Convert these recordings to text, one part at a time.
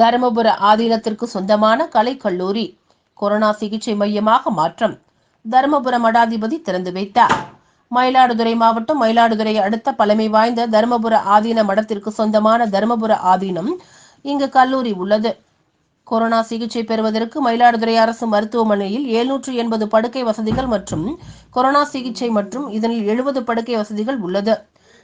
தருமபுர ஆதீனத்திற்கு சொந்தமான கலைக்கல்லூரி. கொரோனா சிகிச்சை மையமாக மாற்றம். தருமபுர மடாதிபதி திறந்து வைத்தார். மயிலாடுதுறை மாவட்டம் மயிலாடுதுறை அடுத்த பழமை வாய்ந்த தருமபுர ஆதீன மடத்திற்கு சொந்தமான தருமபுர ஆதீனம் இங்கு கல்லூரி உள்ளது. கொரோனா சிகிச்சை பெறுவதற்கு மயிலாடுதுறை அரசு மருத்துவமனையில் எழுநூற்று எண்பது படுக்கை வசதிகள் மற்றும் கொரோனா சிகிச்சை மற்றும் இதனில் எழுபது படுக்கை வசதிகள் உள்ளது.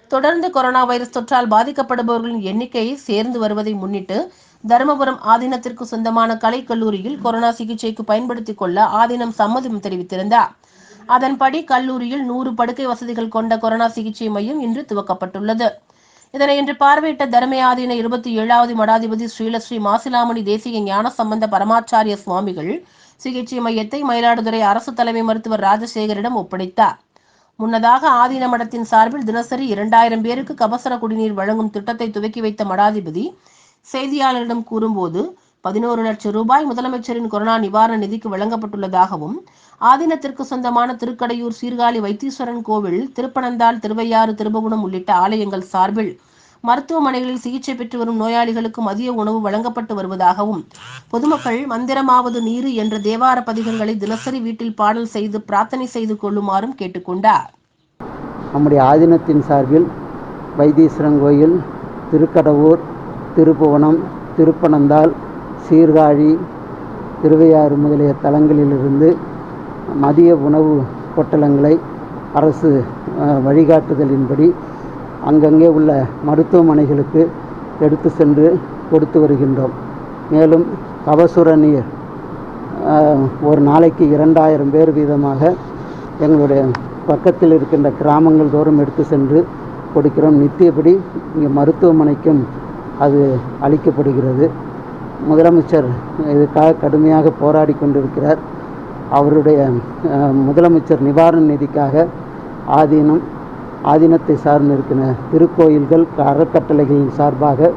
தொடர்ந்து கொரோனா வைரஸ் தொற்றால் பாதிக்கப்படுபவர்களின் எண்ணிக்கை சேர்ந்து வருவதை முன்னிட்டு தருமபுரம் ஆதீனத்திற்கு சொந்தமான கலைக்கல்லூரியில் கொரோனா சிகிச்சைக்கு பயன்படுத்திக் கொள்ள ஆதீனம் சம்மதம் தெரிவித்திருந்தார். அதன்படி கல்லூரியில் நூறு படுக்கை வசதிகள் கொண்ட கொரோனா சிகிச்சை மையம் இன்று துவக்கப்பட்டுள்ளது. இதனை இன்று பார்வையிட்ட தர்மே ஆதீன இருபத்தி ஏழாவது மடாதிபதி ஸ்ரீலஸ்ரீ மாசிலாமணி தேசிய ஞான சம்பந்த பரமாச்சாரிய சுவாமிகள் சிகிச்சை மையத்தை மயிலாடுதுறை அரசு தலைமை மருத்துவர் ராஜசேகரிடம் ஒப்படைத்தார். முன்னதாக ஆதீன மடத்தின் சார்பில் தினசரி இரண்டாயிரம் பேருக்கு கபசர குடிநீர் வழங்கும் திட்டத்தை துவக்கி வைத்த மடாதிபதி செய்தியாளரிடம் கூறும்போது பதினோரு லட்சம் ரூபாய் முதலமைச்சரின் கொரோனா நிவாரண நிதிக்கு வழங்கப்பட்டுள்ளதாகவும் ஆதீனத்திற்கு சொந்தமான திருக்கடையூர் சீர்காழி வைத்தீஸ்வரன் கோவில் திருப்பனந்தாள் திருவையாறு திருபுவனம் உள்ளிட்ட ஆலயங்கள் சார்பில் மருத்துவமனைகளில் சிகிச்சை பெற்று வரும் நோயாளிகளுக்கு மதிய உணவு வழங்கப்பட்டு வருவதாகவும் பொதுமக்கள் மந்திரமாவது நீரு என்ற தேவார பதிகங்களை தினசரி வீட்டில் பாடல் செய்து பிரார்த்தனை செய்து கொள்ளுமாறும் கேட்டுக்கொண்டார். நம்முடைய ஆதீனத்தின் சார்பில் வைத்தீஸ்வரன் கோயில் திருக்கடவூர் திருப்புவனம் திருப்பனந்தாள் சீர்காழி திருவையாறு முதலிய தலங்களிலிருந்து மதிய உணவு பொட்டலங்களை அரசு வழிகாட்டுதலின்படி அங்கங்கே உள்ள மருத்துவமனைகளுக்கு எடுத்து சென்று கொடுத்து வருகின்றோம். மேலும் கபசுர நீர் ஒரு நாளைக்கு இரண்டாயிரம் பேர் வீதமாக எங்களுடைய பக்கத்தில் இருக்கின்ற கிராமங்கள் தோறும் எடுத்து சென்று கொடுக்கிறோம். நித்தியப்படி இங்கே மருத்துவமனைக்கும் அது அளிக்கப்படுகிறது. முதலமைச்சர் இதுக்காக கடுமையாக போராடி கொண்டிருக்கிறார். அவருடைய முதலமைச்சர் நிவாரண நிதிக்காக ஆதீனம் ஆதீனத்தை சார்ந்து இருக்கிற திருக்கோயில்கள் அறக்கட்டளைகளின் சார்பாக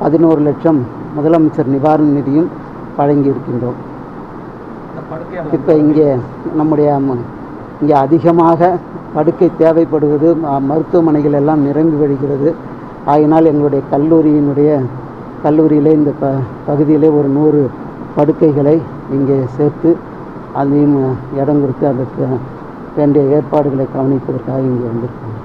பதினோரு லட்சம் முதலமைச்சர் நிவாரண நிதியும் வழங்கியிருக்கின்றோம். இப்போ இங்கே நம்முடைய இங்கே அதிகமாக படுக்கை தேவைப்படுவது மருத்துவமனைகள் எல்லாம் நிரம்பி வழிகிறது. ஆகினால் எங்களுடைய கல்லூரியினுடைய கல்லூரியிலே இந்த ப பகுதியிலே ஒரு நூறு படுக்கைகளை இங்கே சேர்த்து அதையும் இடம் கொடுத்து அதற்கு வேண்டிய ஏற்பாடுகளை கவனிப்பதற்காக இங்கே வந்திருக்கோம்